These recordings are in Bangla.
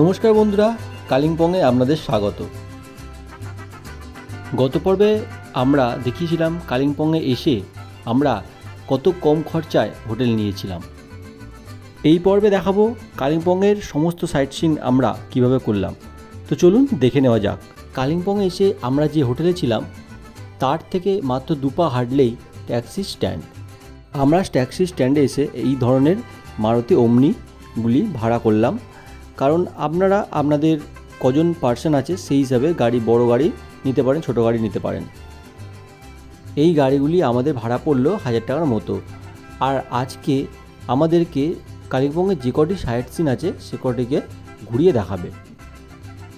নমস্কার বন্ধুরা, কালিম্পংয়ে আপনাদের স্বাগত। গত পর্বে আমরা দেখিয়েছিলাম কালিম্পংয়ে এসে আমরা কত কম খরচায় হোটেল নিয়েছিলাম। এই পর্বে দেখাবো কালিম্পংয়ের সমস্ত সাইট সিন আমরা কীভাবে করলাম। তো চলুন দেখে নেওয়া যাক, কালিম্পংয়ে এসে আমরা যে হোটেলে ছিলাম, তার থেকে মাত্র দুপা হাঁটলেই ট্যাক্সি স্ট্যান্ড। আমরা ট্যাক্সি স্ট্যান্ডে এসে এই ধরনের মারুতি অমনিগুলি ভাড়া করলাম। কারণ আপনারা, আপনাদের কজন পার্সন আছে, সেই হিসাবে গাড়ি, বড় গাড়ি নিতে পারেন, ছোট গাড়ি নিতে পারেন। এই গাড়িগুলি আমাদের ভাড়া পড়ল হাজার টাকার মতো। আর আজকে আমাদেরকে কালিম্পংয়ের যে কটি সাইট সিন আছে, সে কটিকে ঘুরিয়ে দেখাবে।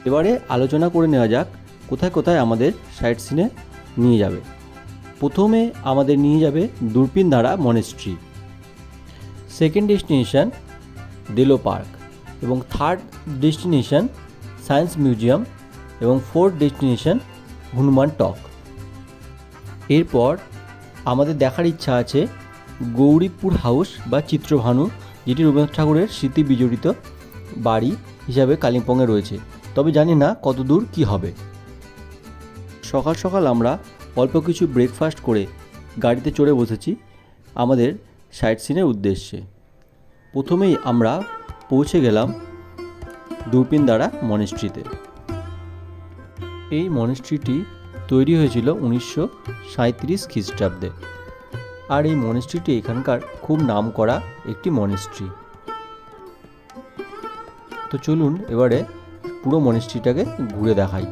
এবারে আলোচনা করে নেওয়া যাক, কোথায় কোথায় আমাদের সাইট সিনে নিয়ে যাবে। প্রথমে আমাদের নিয়ে যাবে Durpindara monastery second destination Deolo park এবং থার্ড ডেস্টিনেশন সায়েন্স মিউজিয়াম এবং ফোর্থ ডেস্টিনেশন হনুমান টক এরপর আমাদের দেখার ইচ্ছা আছে গৌরীপুর হাউস বা চিত্রভানু, যেটি রবীন্দ্রনাথ ঠাকুরের স্মৃতি বিজড়িত বাড়ি হিসাবে কালিম্পংয়ে রয়েছে। তবে জানি না কত দূর কী হবে। সকাল সকাল আমরা অল্প কিছু ব্রেকফাস্ট করে গাড়িতে চড়ে বসেছি আমাদের সাইট সিনের উদ্দেশ্যে। প্রথমেই আমরা পৌঁছে গেলাম দূরপিন দ্বারা মনেস্ট্রিতে। এই মনেস্ট্রিটি তৈরি হয়েছিল উনিশশো সাঁত্রিশ খ্রিস্টাব্দে। আর এই মনেস্ট্রিটি এখানকার খুব নাম করা একটি মনেস্ট্রি। তো চলুন এবারে পুরো মনেস্ট্রিটাকে ঘুরে দেখাই।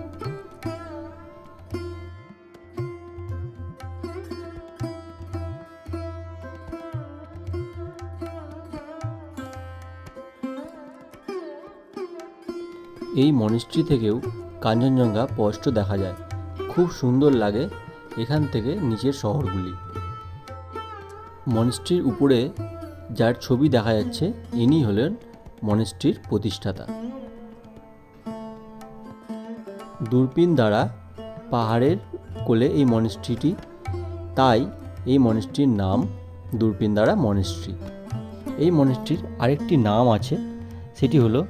এই মনেস্ট্রি থেকেও কাঞ্চনজঙ্ঘা স্পষ্ট দেখা যায়। খুব সুন্দর লাগে এখান থেকে নিচের শহরগুলি। মনেস্ট্রির উপরে যার ছবি দেখা যাচ্ছে, ইনি হলেন মনেস্ট্রির প্রতিষ্ঠাতা। দূরবীন দ্বারা পাহাড়ের কোলে এই মনেস্ট্রিটি তাই এই মনেস্ট্রির নাম দূরবীন দ্বারা মনেস্ট্রি এই মনেস্ট্রির আরেকটি নাম আছে, সেটি হলো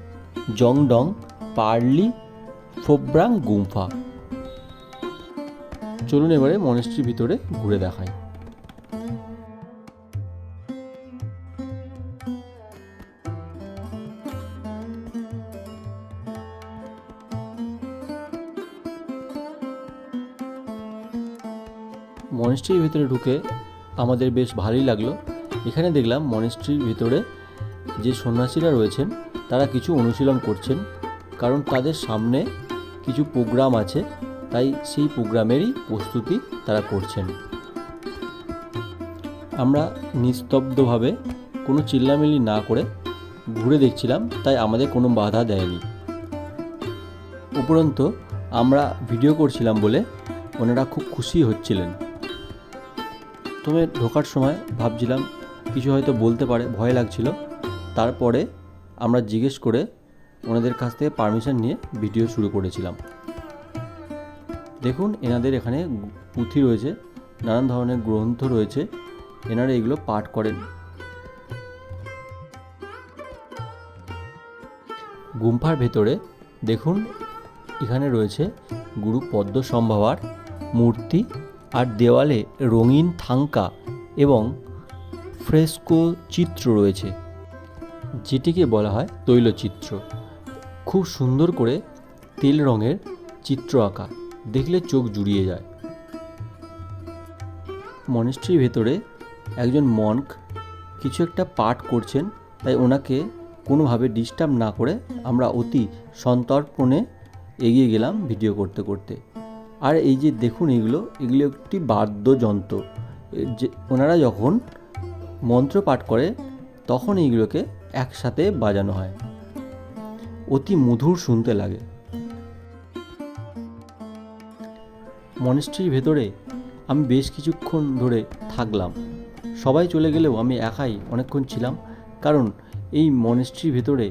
জংডং পার্লি, ফোব্রাং, গুম্ফা। চলুন এবারে মনেস্ট্রির ভিতরে ঘুরে দেখাই। মনেস্ট্রির ভিতরে ঢুকে আমাদের বেশ ভালোই লাগল। এখানে দেখলাম মনেস্ট্রির ভিতরে যে সন্ন্যাসীরা রয়েছেন, তারা কিছু অনুশীলন করছেন। কারণ তাদের সামনে কিছু প্রোগ্রাম আছে, তাই সেই প্রোগ্রামেরই প্রস্তুতি তারা করছেন। আমরা নিস্তব্ধভাবে কোনো চিল্লামিল্লি না করে ঘুরে দেখছিলাম, তাই আমাদের কোনো বাধা দেয়নি। উপরন্ত, আমরা ভিডিও করছিলাম বলে ওনারা খুব খুশি হচ্ছিলেন। প্রথমে ঢোকার সময় ভাবছিলাম, কিছু হয়তো বলতে পারে, ভয় লাগছিল। তারপরে আমরা জিজ্ঞেস করে ওনাদের কাছ থেকে পারমিশন নিয়ে ভিডিও শুরু করেছিলাম। দেখুন, এনাদের এখানে পুঁথি রয়েছে, নানান ধরনের গ্রন্থ রয়েছে, এনারা এগুলো পাঠ করেন। গুম্ফার ভেতরে দেখুন, এখানে রয়েছে গুরু পদ্ম সম্ভাবার মূর্তি আর দেওয়ালে রঙিন থাঙ্কা এবং ফ্রেস্কো চিত্র রয়েছে, যেটিকে বলা হয় তৈলচিত্র। খুব সুন্দর করে তেল রঙের চিত্র আঁকা। দেখলে চোখ জুড়িয়ে যায়। মনেস্ট্রির ভেতরে একজন মনক কিছু একটা পাঠ করছেন, তাই ওনাকে কোনোভাবে ডিস্টার্ব না করে আমরা অতি সন্তর্পণে এগিয়ে গেলাম ভিডিও করতে করতে। আর এই যে দেখুন এগুলো এগুলো একটি বাদ্যযন্ত্র। যে ওনারা যখন মন্ত্র পাঠ করে, তখন এইগুলোকে একসাথে বাজানো হয়। অতি মধুর শুনতে লাগে। মনেস্ট্রির ভেতরে আমি বেশ কিছুক্ষণ ধরে থাকলাম। সবাই চলে গেলেও আমি একাই অনেকক্ষণ ছিলাম, কারণ এই মনেস্ট্রির ভেতরে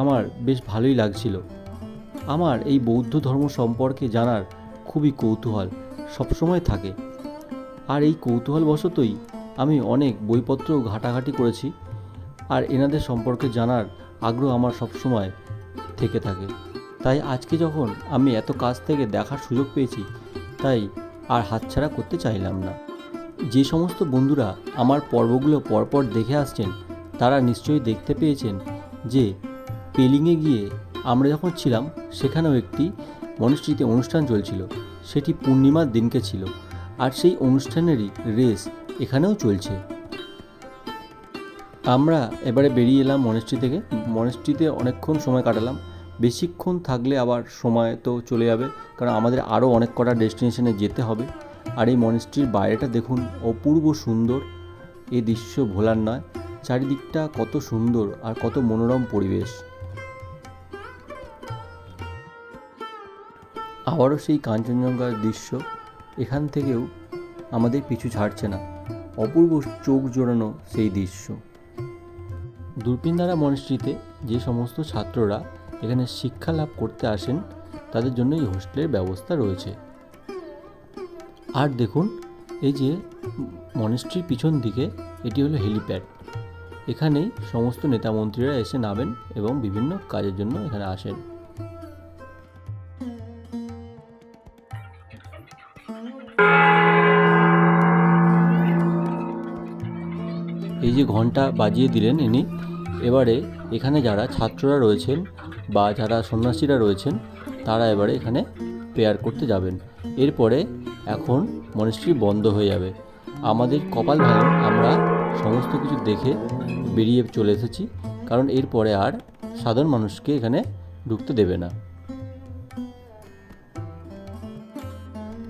আমার বেশ ভালোই লাগছিল। আমার এই বৌদ্ধ ধর্ম সম্পর্কে জানার খুবই কৌতূহল সবসময় থাকে। আর এই কৌতূহলবশতই আমি অনেক বইপত্র ঘাটাঘাটি করেছি, আর এনাদের সম্পর্কে জানার আগ্রহ আমার সবসময় থেকে থাকে। তাই আজকে যখন আমি এত কাছ থেকে দেখার সুযোগ পেয়েছি, তাই আর হাতছাড়া করতে চাইলাম না। যে সমস্ত বন্ধুরা আমার পর্বগুলো পরপর দেখে আসছেন, তারা নিশ্চয়ই দেখতে পেয়েছেন যে পেলিংয়ে গিয়ে আমরা যখন ছিলাম, সেখানেও একটি মনস্ট্রিতে অনুষ্ঠান চলছিল। সেটি পূর্ণিমার দিনকে ছিল। আর সেই অনুষ্ঠানেরই রেস এখানেও চলছে। আমরা এবারে বেরিয়ে এলাম মনেস্ট্রি থেকে। মনেস্ট্রিতে অনেকক্ষণ সময় কাটালাম। বেশিক্ষণ থাকলে আবার সময় তো চলে যাবে, কারণ আমাদের আরও অনেক কটা ডেস্টিনেশনে যেতে হবে। আর এই মনেস্ট্রির বাইরেটা দেখুন, অপূর্ব সুন্দর। এই দৃশ্য ভোলার নয়, চারিদিকটা কত সুন্দর আর কত মনোরম পরিবেশ। আবারও সেই কাঞ্চনজঙ্ঘার দৃশ্য, এখান থেকেও আমাদের পিছু ছাড়ছে না। অপূর্ব চোখ জোড়ানো সেই দৃশ্য। দূরপিনদারা মনস্ট্রিতে যে সমস্ত ছাত্ররা এখানে শিক্ষা লাভ করতে আসেন, তাদের জন্য এই হোস্টেলের ব্যবস্থা রয়েছে। আর দেখুন, এই যে মনেস্ট্রির পিছন দিকে এটি হলো হেলিপ্যাড। এখানেই সমস্ত নেতামন্ত্রীরা এসে নামেন এবং বিভিন্ন কাজের জন্য এখানে আসেন। এই যে ঘণ্টা বাজিয়ে দিলেন ইনি। এবারে এখানে যারা ছাত্ররা রয়েছেন বা যারা সন্ন্যাসীরা রয়েছেন, তারা এবারে এখানে প্রেয়ার করতে যাবেন। এরপরে এখন মনস্ট্রি বন্ধ হয়ে যাবে। আমাদের কপাল ভালো, আমরা সমস্ত কিছু দেখে বেরিয়ে চলে এসেছি, কারণ এরপরে আর সাধারণ মানুষকে এখানে ঢুকতে দেবে না।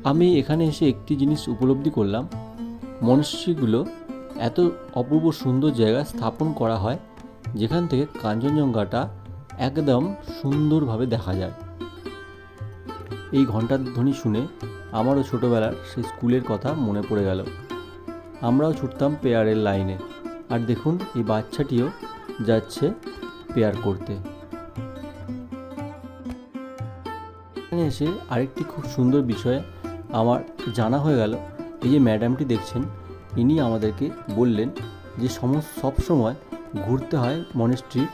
আমি এখানে এসে একটি জিনিস উপলব্ধি করলাম। মনস্ট্রিগুলো এত অপূর্ব সুন্দর জায়গা স্থাপন করা হয় যেখান থেকে কাঞ্চনজঙ্ঘাটা একদম সুন্দরভাবে দেখা যায়। এই ঘণ্টার ধ্বনি শুনে আমারও ছোটোবেলার সেই স্কুলের কথা মনে পড়ে গেল। আমরাও ছুটতাম পেয়ারের লাইনে। আর দেখুন, এই বাচ্চাটিও যাচ্ছে পেয়ার করতে। এখানে এসে আরেকটি খুব সুন্দর বিষয়ে আমার জানা হয়ে গেল। এই যে ম্যাডামটি দেখছেন, ইনি আমাদেরকে বললেন যে সমস্ত সবসময় ঘুরতে হয় মনেস্ট্রির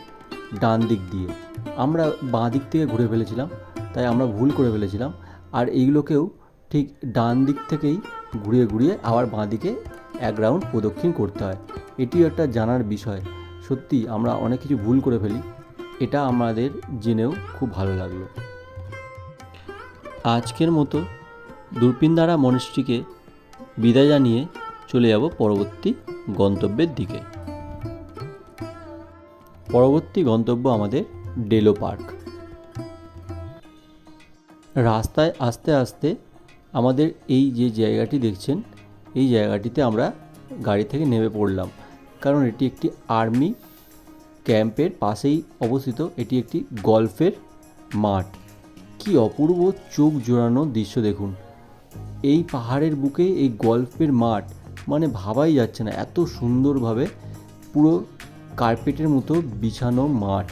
ডান দিক দিয়ে। আমরা বাঁ দিক থেকে ঘুরে ফেলেছিলাম, তাই আমরা ভুল করে ফেলেছিলাম। আর এইগুলোকেও ঠিক ডান দিক থেকেই ঘুরিয়ে ঘুরিয়ে আবার বাঁ দিকে এক রাউন্ড প্রদক্ষিণ করতে হয়। এটিও একটা জানার বিষয়। সত্যি, আমরা অনেক কিছু ভুল করে ফেলি। এটা আমাদের জেনেও খুব ভালো লাগল। আজকের মতো দূরপিনদারা মনস্ট্রিকে বিদায় জানিয়ে চলে যাব পরবর্তী গন্তব্যের দিকে। পরবর্তী গন্তব্য আমাদের ডেলো পার্ক। রাস্তায় আস্তে আস্তে আমাদের এই যে জায়গাটি দেখছেন, এই জায়গাটিতে আমরা গাড়ি থেকে নেমে পড়লাম। কারণ এটি একটি আর্মি ক্যাম্পের পাশেই অবস্থিত, এটি একটি গল্ফের মাঠ। কি অপূর্ব চোখ জোড়ানো দৃশ্য দেখুন। এই পাহাড়ের বুকে এই গল্ফের মাঠ মানে ভাবাই যাচ্ছে না, এত সুন্দরভাবে পুরো কার্পেটের মতো বিছানো মাঠ,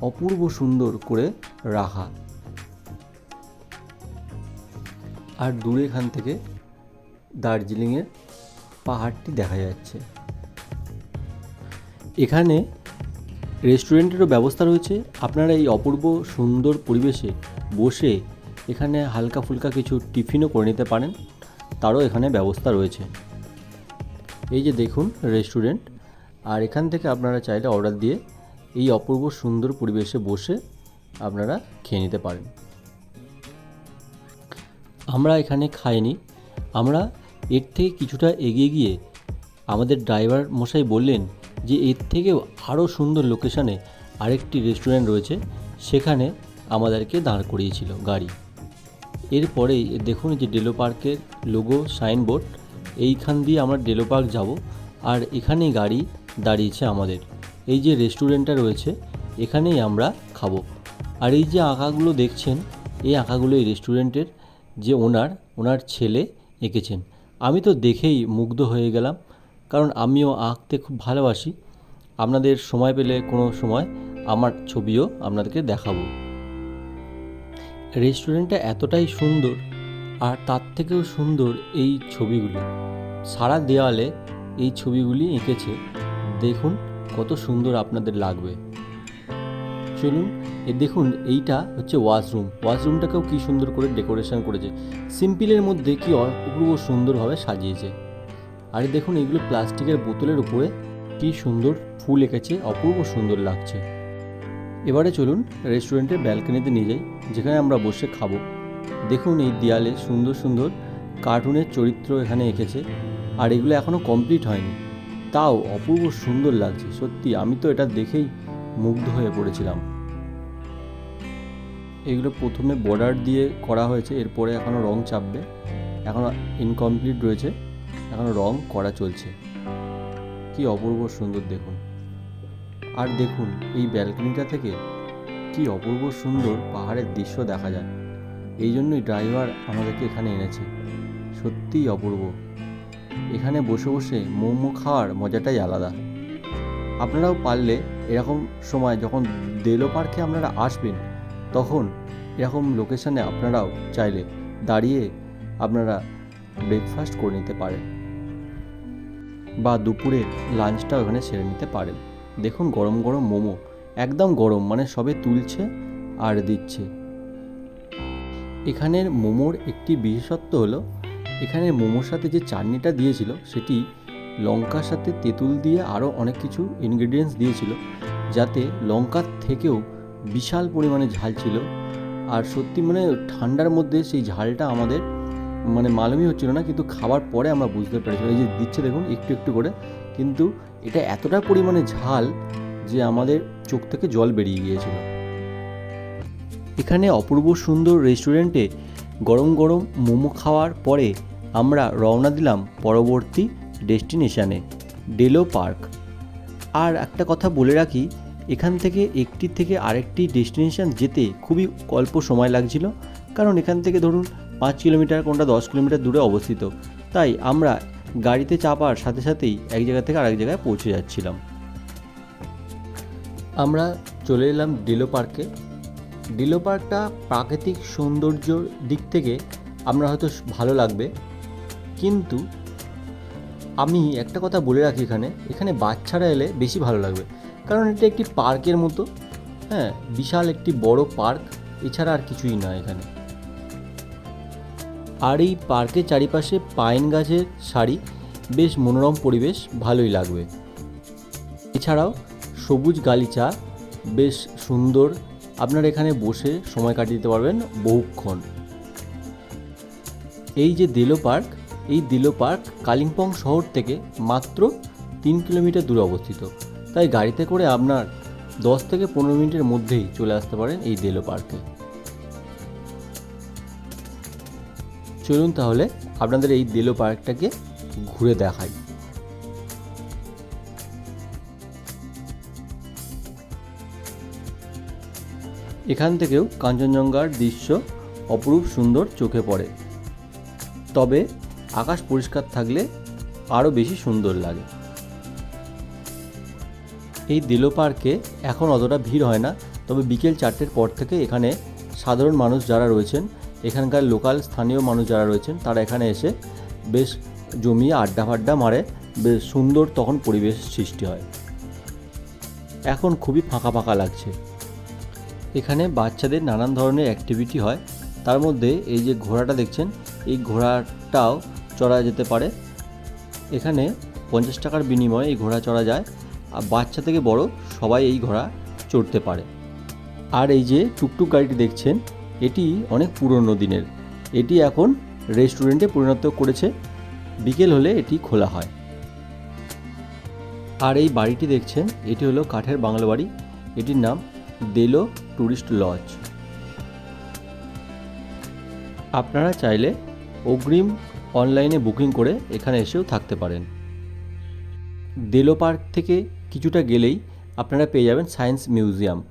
অপূর্ব সুন্দর করে রাখা। আর দূরে এখান থেকে দার্জিলিংয়ের পাহাড়টি দেখা যাচ্ছে। এখানে রেস্টুরেন্টেরও ব্যবস্থা রয়েছে। আপনারা এই অপূর্ব সুন্দর পরিবেশে বসে এখানে হালকা ফুলকা কিছু টিফিনও করে নিতে পারেন। তারও এখানে ব্যবস্থা রয়েছে। এই যে দেখুন রেস্টুরেন্ট আর এখান থেকে আপনারা চাইলে অর্ডার দিয়ে এই অপূর্ব সুন্দর পরিবেশে বসে আপনারা খেয়ে নিতে পারেন। আমরা এখানে খাইনি। আমরা এর থেকে কিছুটা এগিয়ে গিয়ে আমাদের ড্রাইভার মশাই বললেন যে এর থেকেও আরও সুন্দর লোকেশানে আরেকটি রেস্টুরেন্ট রয়েছে, সেখানে আমাদেরকে দাঁড় করিয়েছিল গাড়ি। এরপরেই দেখুন যে ডেলো পার্কের লোগো, সাইনবোর্ড, এইখান দিয়ে আমরা ডেলো পার্ক যাব। আর এখানেই গাড়ি দাঁড়িয়েছে আমাদের। এই যে রেস্টুরেন্টটা রয়েছে, এখানেই আমরা খাব। আর এই যে আঁকাগুলো দেখছেন, এই আঁকাগুলো এই রেস্টুরেন্টের যে ওনার ওনার ছেলে এঁকেছেন। আমি তো দেখেই মুগ্ধ হয়ে গেলাম, কারণ আমিও আঁকতে খুব ভালোবাসি। আপনাদের সময় পেলে কোনো সময় আমার ছবিও আপনাদেরকে দেখাবো। রেস্টুরেন্টটা এতটাই সুন্দর, আর তার থেকেও সুন্দর এই ছবিগুলি। সারা দেওয়ালে এই ছবিগুলি এঁকেছে। দেখুন কত সুন্দর আপনাদের লাগবে। চলুন, এ দেখুন, এইটা হচ্ছে ওয়াশরুম ওয়াশরুমটাকেও কি সুন্দর করে ডেকোরেশন করেছে। সিম্পলের মধ্যে কি অপূর্ব সুন্দরভাবে সাজিয়েছে। আর দেখুন, এগুলো প্লাস্টিকের বোতলের উপরে কি সুন্দর ফুল এঁকেছে, অপূর্ব সুন্দর লাগছে। এবারে চলুন রেস্টুরেন্টের ব্যালকনিতে নিয়ে যাই, যেখানে আমরা বসে খাব। দেখুন, এই দেয়ালে সুন্দর সুন্দর কার্টুনের চরিত্র এখানে এঁকেছে, আর এগুলো এখনও কমপ্লিট হয়নি। তাও অপূর্ব সুন্দর লাগছে, সত্যি। আমি তো এটা দেখেই মুগ্ধ হয়ে পড়েছিলাম। এগুলো প্রথমে বর্ডার দিয়ে করা হয়েছে, এরপরে এখনও রং চাপবে। এখনও ইনকমপ্লিট রয়েছে এখনও রং করা চলছে। কি অপূর্ব সুন্দর দেখুন। আর দেখুন, এই ব্যালকনিটা থেকে কি অপূর্ব সুন্দর পাহাড়ের দৃশ্য দেখা যায়। এই জন্যই ড্রাইভার আমাদেরকে এখানে এনেছে। সত্যিই অপূর্ব। এখানে বসে বসে মোমো খাওয়ার মজাটাই আলাদা। আপনারাও পারলে এরকম সময় যখন দেলো পার্কে আপনারা আসবেন, তখন এরকম লোকেশানে আপনারাও চাইলে দাঁড়িয়ে আপনারা ব্রেকফাস্ট করে নিতে পারেন বা দুপুরে লাঞ্চটাও এখানে সেরে নিতে পারেন। দেখুন গরম গরম মোমো, একদম গরম মানে সবে তুলছে আর দিচ্ছে। এখানের মোমোর একটি বিশেষত্ব হলো এখানে মোমোর সাথে যে চাটনিটা দিয়েছিল, সেটি লঙ্কার সাথে তেঁতুল দিয়ে আরও অনেক কিছু ইনগ্রেডিয়েন্টস দিয়েছিল, যাতে লঙ্কার থেকেও বিশাল পরিমাণে ঝাল ছিল। আর সত্যি মানে ঠান্ডার মধ্যে সেই ঝালটা আমাদের মানে মালুমই হচ্ছিল না, কিন্তু খাবার পরে আমরা বুঝতে পেরেছিলাম। এই যে দিচ্ছে দেখুন, একটু একটু করে। কিন্তু এটা এতটা পরিমাণে ঝাল যে আমাদের চোখ থেকে জল বেরিয়ে গিয়েছিল। এখানে অপূর্ব সুন্দর রেস্টুরেন্টে গরম গরম মোমো খাওয়ার পরে আমরা রওনা দিলাম পরবর্তী ডেস্টিনেশানে, ডেলো পার্ক। আর একটা কথা বলে রাখি, এখান থেকে একটি থেকে আরেকটি ডেস্টিনেশান যেতে খুবই অল্প সময় লাগছিল, কারণ এখান থেকে ধরুন পাঁচ কিলোমিটার কোনটা দশ কিলোমিটার দূরে অবস্থিত। তাই আমরা গাড়িতে চাপার সাথে সাথেই এক জায়গা থেকে আরেক জায়গায় পৌঁছে যাচ্ছিলাম। আমরা চলে এলাম ডিলো পার্কে। ডিলো পার্কটা প্রাকৃতিক সৌন্দর্যর দিক থেকে আমরা হয়তো ভালো লাগবে। কিন্তু আমি একটা কথা বলে রাখি এখানে এখানে বাচ্চারা এলে বেশি ভালো লাগবে। কারণ এটা একটি পার্কের মতো হ্যাঁ বিশাল একটি বড় পার্ক, এছাড়া আর কিছুই না এখানে। আর এই পার্কের চারিপাশে পাইন গাছের সারি, বেশ মনোরম পরিবেশ, ভালোই লাগবে। এছাড়াও সবুজ গালিচা, বেশ সুন্দর, আপনারা এখানে বসে সময় কাটিয়ে দিতে পারবেন বহুক্ষণ। এই যে দেলো পার্ক এই দিলো পার্ক কালিম্পং শহর থেকে মাত্র তিন কিলোমিটার দূরে অবস্থিত। তাই গাড়িতে করে আপনার দশ থেকে পনেরো মিনিটের মধ্যেই চলে আসতে পারেন এই দেলো পার্কে। চলুন তাহলে আপনাদের এই দেলো পার্কটাকে ঘুরে দেখাই। এখান থেকেও কাঞ্চনজঙ্ঘার দৃশ্য অপরূপ সুন্দর চোখে পড়ে। তবে আকাশ পরিষ্কার থাকলে আরও বেশি সুন্দর লাগে। এই দিলো পার্কে এখন অতটা ভিড় হয় না, তবে বিকেল চারটের পর থেকে এখানে সাধারণ মানুষ যারা রয়েছেন, এখানকার লোকাল স্থানীয় মানুষ যারা রয়েছেন, তারা এখানে এসে বেশ জমিয়ে আড্ডা ফাড্ডা মারে, বেশ সুন্দর তখন পরিবেশ সৃষ্টি হয়। এখন খুবই ফাঁকা ফাঁকা লাগছে। এখানে বাচ্চাদের নানান ধরনের অ্যাক্টিভিটি হয়। তার মধ্যে এই যে ঘোড়াটা দেখছেন, এই ঘোড়াটাও চড়া যেতে পারে। এখানে পঞ্চাশ টাকার বিনিময়ে এই ঘোড়া চড়া যায়। আর বাচ্চা থেকে বড় সবাই এই ঘোড়া চড়তে পারে। আর এই যে টুকটুক গাড়িটি দেখছেন, এটি অনেক পুরনো দিনের। এটি এখন রেস্টুরেন্টে পরিণত করেছে। বিকেল হলে এটি খোলা হয়। আর এই বাড়িটি দেখছেন, এটি হলো কাঠের বাংলো বাড়ি। এটির নাম দেলো ট্যুরিস্ট লজ। আপনারা চাইলে অগ্রিম অনলাইনে বুকিং করে এখানে এসেও থাকতে পারেন। দেলো পার্ক থেকে কিছুটা গেলেই আপনারা পেয়ে যাবেন সায়েন্স মিউজিয়াম।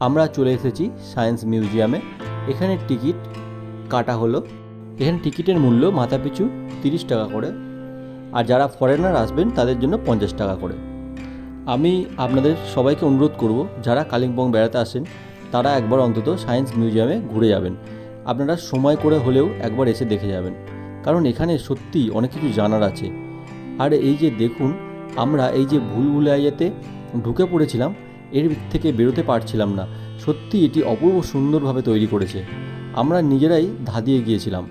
আমরা চলে এসেছি সায়েন্স মিউজিয়ামে। এখানে টিকিট কাটা হলো। এখানে টিকিটের মূল্য মাথাপিছু তিরিশ টাকা করে। আর যারা ফরেনার আসবেন, তাদের জন্য পঞ্চাশ টাকা করে। আমি আপনাদের সবাইকে অনুরোধ করব, যারা কালিম্পং বেড়াতে আসেন, তারা একবার অন্তত সায়েন্স মিউজিয়ামে ঘুরে যাবেন। আপনারা সময় করে হলেও একবার এসে দেখে যাবেন। কারণ এখানে সত্যি অনেক কিছু জানার আছে। আর এই যে দেখুন, আমরা এই যে ভুল ভুলাইয়াতে ঢুকে পড়েছিলাম, এর থেকে বেরোতে পারছিলাম না। সত্যি এটি অপূর্ব সুন্দরভাবে তৈরি করেছে। আমরা নিজেরাই ধাঁধিয়ে গিয়েছিলাম।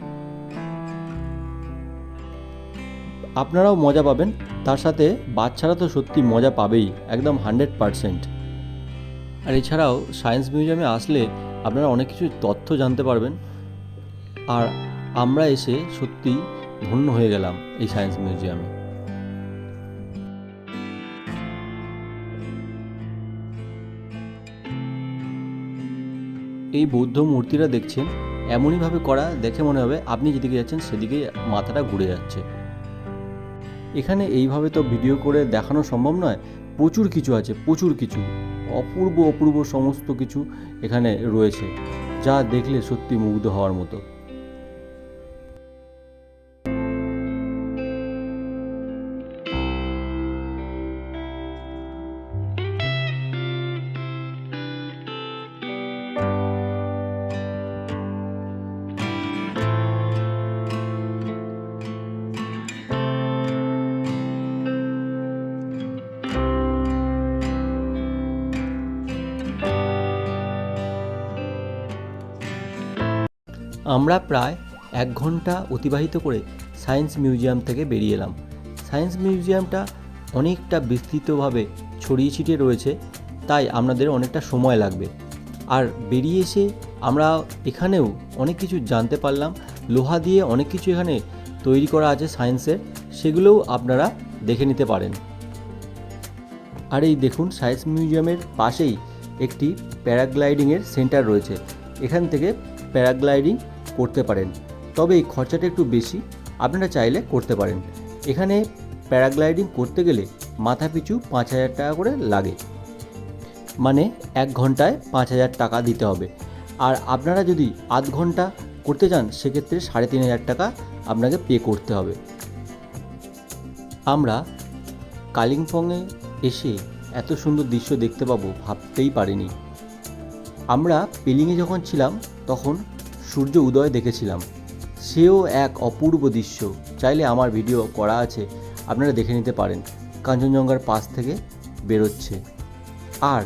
আপনারাও মজা পাবেন, তার সাথে বাচ্চারা তো সত্যি মজা পাবেই, একদম হান্ড্রেড পারসেন্ট। আর এছাড়াও সায়েন্স মিউজিয়ামে আসলে আপনারা অনেক কিছু তথ্য জানতে পারবেন। আর আমরা এসে সত্যি ধন্য হয়ে গেলাম এই সায়েন্স মিউজিয়ামে। এই বৌদ্ধ মূর্তিটা দেখছেন, এমনইভাবে করা দেখে মনে হবে আপনি যেদিকে যাচ্ছেন সেদিকে মাথাটা ঘুরে যাচ্ছে। এখানে এইভাবে তো ভিডিও করে দেখানো সম্ভব নয়, প্রচুর কিছু আছে, প্রচুর কিছু, অপূর্ব অপূর্ব সমস্ত কিছু এখানে রয়েছে, যা দেখলে সত্যি মুগ্ধ হওয়ার মতো। আমরা প্রায় এক ঘণ্টা অতিবাহিত করে সায়েন্স মিউজিয়াম থেকে বেরিয়ে এলাম। সায়েন্স মিউজিয়ামটা অনেকটা বিস্তৃতভাবে ছড়িয়ে ছিটিয়ে রয়েছে, তাই আপনাদের অনেকটা সময় লাগবে। আর বেরিয়ে এসে আমরা এখানেও অনেক কিছু জানতে পারলাম, লোহা দিয়ে অনেক কিছু এখানে তৈরি করা আছে সায়েন্সের, সেগুলোও আপনারা দেখে নিতে পারেন। আর এই দেখুন, সায়েন্স মিউজিয়ামের পাশেই একটি প্যারাগ্লাইডিংয়ের সেন্টার রয়েছে। এখান থেকে প্যারাগ্লাইডিং করতে পারেন। তবে এই খরচাটা একটু বেশি, আপনারা চাইলে করতে পারেন। এখানে প্যারাগ্লাইডিং করতে গেলে মাথা পিছু পাঁচ হাজার টাকা করে লাগে। মানে এক ঘন্টায় পাঁচ হাজার টাকা দিতে হবে। আর আপনারা যদি আধ ঘণ্টা করতে চান, সেক্ষেত্রে সাড়ে তিন হাজার টাকা আপনাকে পে করতে হবে। আমরা কালিম্পংয়ে এসে এত সুন্দর দৃশ্য দেখতে পাবো, ভাবতেই পারিনি। আমরা পেলিংয়ে যখন ছিলাম, তখন সূর্য উদয় দেখেছিলাম। সেও এক অপূর্ব দৃশ্য। চাইলে আমার ভিডিও করা আছে, আপনারা দেখে নিতে পারেন। কাঞ্চনজঙ্ঘার পাশ থেকে বেরোচ্ছে। আর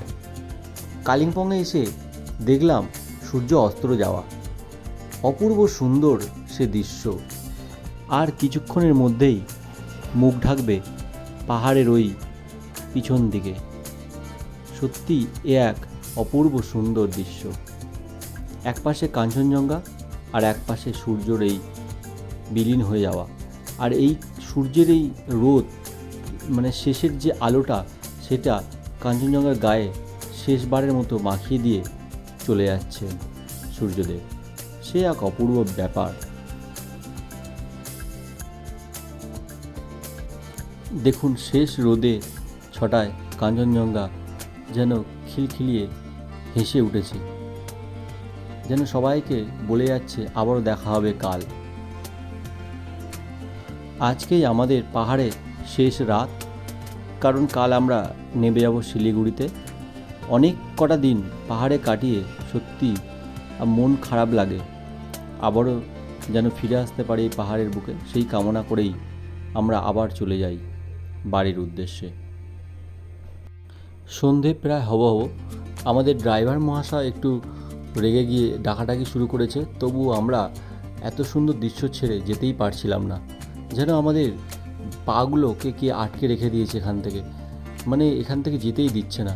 কালিম্পংয়ে এসে দেখলাম সূর্য অস্ত্র যাওয়া। অপূর্ব সুন্দর সে দৃশ্য। আর কিছুক্ষণের মধ্যেই মুখ ঢাকবে পাহাড়ের ওই পিছন দিকে। সত্যি, এ এক অপূর্ব সুন্দর দৃশ্য। এক পাশে কাঞ্চনজঙ্ঘা আর এক পাশে সূর্যর এই বিলীন হয়ে যাওয়া। আর এই সূর্যের এই রোদ মানে শেষের যে আলোটা, সেটা কাঞ্চনজঙ্ঘার গায়ে শেষবারের মতো মাখিয়ে দিয়ে চলে যাচ্ছে সূর্যদেব। সে এক অপূর্ব ব্যাপার। দেখুন, শেষ রোদে ছটায় কাঞ্চনজঙ্ঘা যেন খিলখিলিয়ে হেসে উঠেছে। যেন সবাইকে বলে যাচ্ছে, আবারও দেখা হবে কাল। আজকেই আমাদের পাহাড়ে শেষ রাত, কারণ কাল আমরা নেমে যাব শিলিগুড়িতে। অনেক কটা দিন পাহাড়ে কাটিয়ে সত্যি মন খারাপ লাগে। আবারও যেন ফিরে আসতে পারি এই পাহাড়ের বুকে, সেই কামনা করেই আমরা আবার চলে যাই বাড়ির উদ্দেশ্যে। সন্ধে প্রায় হব হব। আমাদের ড্রাইভার মহাশয় একটু রেগে গিয়ে ডাকাডাকি শুরু করেছে, তবুও আমরা এত সুন্দর দৃশ্য ছেড়ে যেতেই পারছিলাম না। যেন আমাদের পাগুলোকে কে আটকে রেখে দিয়েছে এখান থেকে। মানে এখান থেকে যেতেই দিচ্ছে না।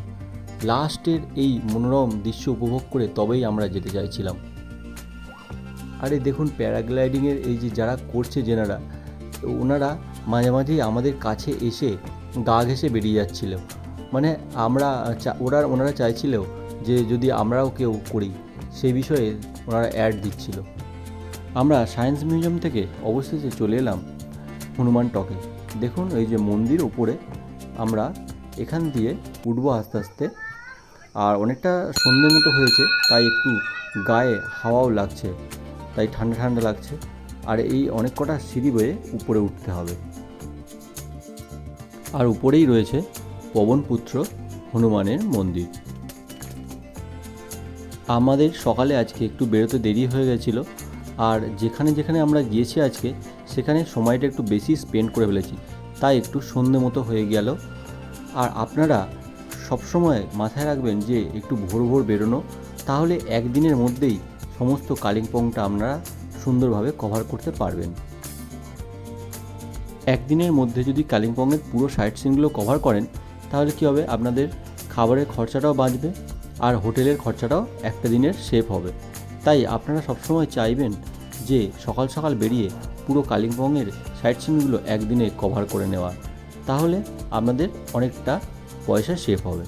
লাস্টের এই মনোরম দৃশ্য উপভোগ করে তবেই আমরা যেতে চাইছিলাম। আরে দেখুন, প্যারাগ্লাইডিংয়ের এই যে যারা করছে যেনারা ওনারা মাঝে মাঝেই আমাদের কাছে এসে গা ঘেসে বেরিয়ে যাচ্ছিল। মানে আমরা ওরা, ওনারা চাইছিল যে যদি আমরাও কেউ করি। সেই বিষয়ে ওনারা অ্যাড দিচ্ছিল। আমরা সায়েন্স মিউজিয়াম থেকে অবশেষে চলে এলাম হনুমান টকে। দেখুন এই যে মন্দির ওপরে আমরা এখান দিয়ে উঠবো আস্তে আস্তে। আর অনেকটা সন্ধে মতো হয়েছে, তাই একটু গায়ে হাওয়াও লাগছে, তাই ঠান্ডা ঠান্ডা লাগছে। আর এই অনেক কটা সিঁড়ি বয়ে উপরে উঠতে হবে। আর উপরেই রয়েছে পবনপুত্র হনুমানের মন্দির। আমাদের সকালে আজকে একটু বেরোতে দেরি হয়ে গেছিল, আর যেখানে যেখানে আমরা গিয়েছি আজকে, সেখানে সময়টা একটু বেশি স্পেন্ড করে ফেলেছি, তাই একটু সন্ধে মতো হয়ে গেল। আর আপনারা সবসময় মাথায় রাখবেন যে একটু ভোর ভোর বেরোনো, তাহলে একদিনের মধ্যেই সমস্ত কালিম্পংটা আপনারা সুন্দরভাবে কভার করতে পারবেন। একদিনের মধ্যে যদি কালিম্পংয়ের পুরো সাইট সিনগুলো কভার করেন, তাহলে কী হবে? আপনাদের খাবারের খরচাটাও বাঁচবে। আর হোটেলের খরচাটাও একটা দিনের সেভ হবে। তাই আপনারা সবসময় চাইবেন যে সকাল সকাল বেরিয়ে পুরো কালিম্পংয়ের সাইট সিনগুলো একদিনে কভার করে নেওয়া। তাহলে আপনাদের অনেকটা পয়সা সেভ হবে।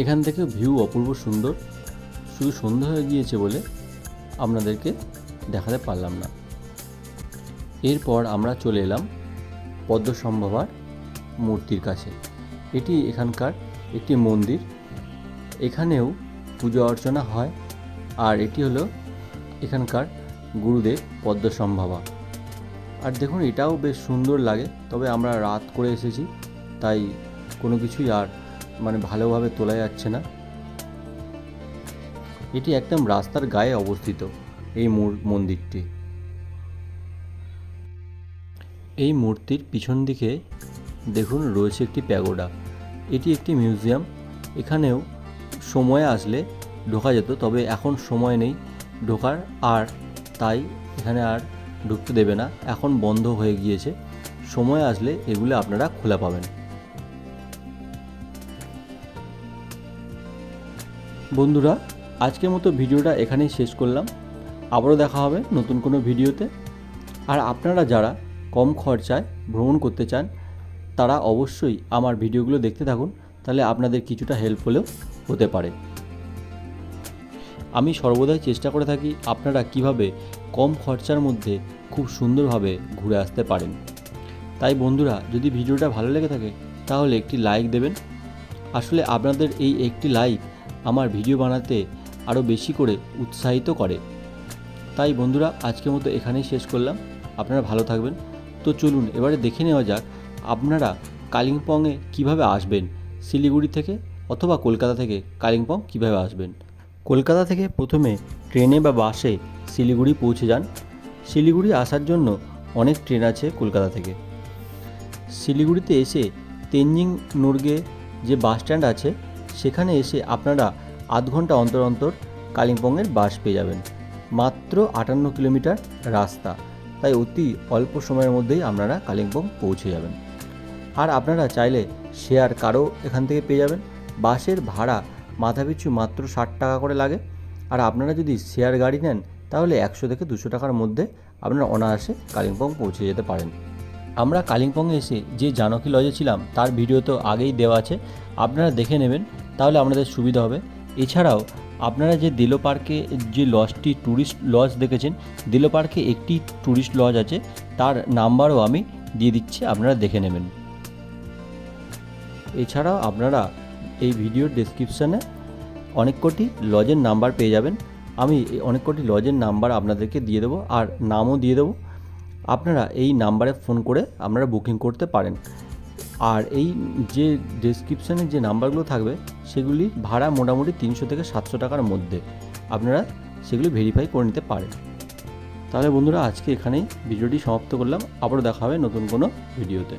এখান থেকে ভিউ অপূর্ব সুন্দর। শুধু সন্ধ্যা হয়ে গিয়েছে বলে আপনাদেরকে দেখাতে পারলাম না। এরপর আমরা চলে এলাম পদ্মসম্ভবার মূর্তির কাছে। এটি এখানকার একটি মন্দির। এখানেও পুজো অর্চনা হয় আর এটি হলো এখানকার গুরুদেব পদ্মসম্ভবা। আর দেখুন এটাও বেশ সুন্দর লাগে, তবে আমরা রাত করে এসেছি, তাই কোনো কিছুই আর মানে ভালোভাবে তোলা যাচ্ছে না। এটি একদম রাস্তার গায়ে অবস্থিত এই মন্দিরটি। এই মূর্তির পিছন দিকে দেখুন রয়েছে একটি প্যাগোডা। এটি একটি মিউজিয়াম। এখানেও সময় আসলে ঢোকা যেত, তবে এখন সময় নেই ঢোকার, আর তাই এখানে আর ঢুকতে দেবে না। এখন বন্ধ হয়ে গিয়েছে। সময় আসলে এগুলো আপনারা খোলা পাবেন। বন্ধুরা, আজকের মতো ভিডিওটা এখানেই শেষ করলাম। আবারও দেখা হবে নতুন কোনো ভিডিওতে। আর আপনারা যারা কম খরচায় ভ্রমণ করতে চান, তারা অবশ্যই আমার ভিডিওগুলো দেখতে থাকুন, তাহলে আপনাদের কিছুটা হেল্প হলেও হতে পারে। আমি সর্বদাই চেষ্টা করে থাকি আপনারা কীভাবে কম খরচার মধ্যে খুব সুন্দরভাবে ঘুরে আসতে পারেন। তাই বন্ধুরা, যদি ভিডিওটা ভালো লেগে থাকে, তাহলে একটি লাইক দেবেন। আসলে আপনাদের এই একটি লাইক আমার ভিডিও বানাতে আরও বেশি করে উৎসাহিত করে। তাই বন্ধুরা, আজকের মতো এখানেই শেষ করলাম। আপনারা ভালো থাকবেন। তো চলুন, এবারে দেখে নেওয়া যাক আপনারা কালিম্পংয়ে কীভাবে আসবেন? শিলিগুড়ি থেকে অথবা কলকাতা থেকে কালিম্পং কীভাবে আসবেন? কলকাতা থেকে প্রথমে ট্রেনে বা বাসে শিলিগুড়ি পৌঁছে যান। শিলিগুড়ি আসার জন্য অনেক ট্রেন আছে কলকাতা থেকে। শিলিগুড়িতে এসে তেনজিং নুরগে যে বাস স্ট্যান্ড আছে সেখানে এসে আপনারা আধ ঘণ্টা অন্তর অন্তর কালিম্পংয়ের বাস পেয়ে যাবেন। মাত্র আটান্ন কিলোমিটার রাস্তা। তাই অতি অল্প সময়ের মধ্যেই আপনারা কালিম্পং পৌঁছে যাবেন। আর আপনারা চাইলে শেয়ার কারও এখান থেকে পেয়ে যাবেন। বাসের ভাড়া মাথাপিছু মাত্র ষাট টাকা করে লাগে। আর আপনারা যদি শেয়ার গাড়ি নেন, তাহলে একশো থেকে দুশো টাকার মধ্যে আপনারা অনায়াসে কালিম্পং পৌঁছে যেতে পারেন। আমরা কালিম্পংয়ে এসে যে জানকী লজে ছিলাম, তার ভিডিও তো আগেই দেওয়া আছে। আপনারা দেখে নেবেন, তাহলে আপনাদের সুবিধা হবে। এছাড়াও, আপনারা যে দিলো পার্কে যে লজটি ট্যুরিস্ট লজ দেখেছেন, দিলো পার্কে একটি ট্যুরিস্ট লজ আছে, তার নাম্বারও আমি দিয়ে দিচ্ছি, আপনারা দেখে নেবেন। এছাড়াও, আপনারা এই ভিডিওর ডেসক্রিপশানে অনেক কটি লজের নাম্বার পেয়ে যাবেন। আমি অনেক কটি লজের নাম্বার আপনাদেরকে দিয়ে দেবো, আর নামও দিয়ে দেবো। আপনারা এই নাম্বারে ফোন করে আপনারা বুকিং করতে পারেন। আর এই যে ডেসক্রিপশানে যে নাম্বারগুলো থাকবে, সেগুলি ভাড়া মোটামুটি তিনশো থেকে সাতশো টাকার মধ্যে আপনারা সেগুলি ভেরিফাই করে নিতে পারেন। তাহলে বন্ধুরা, আজকে এখানেই ভিডিওটি সমাপ্ত করলাম। আবারও দেখা হবে নতুন কোনো ভিডিওতে।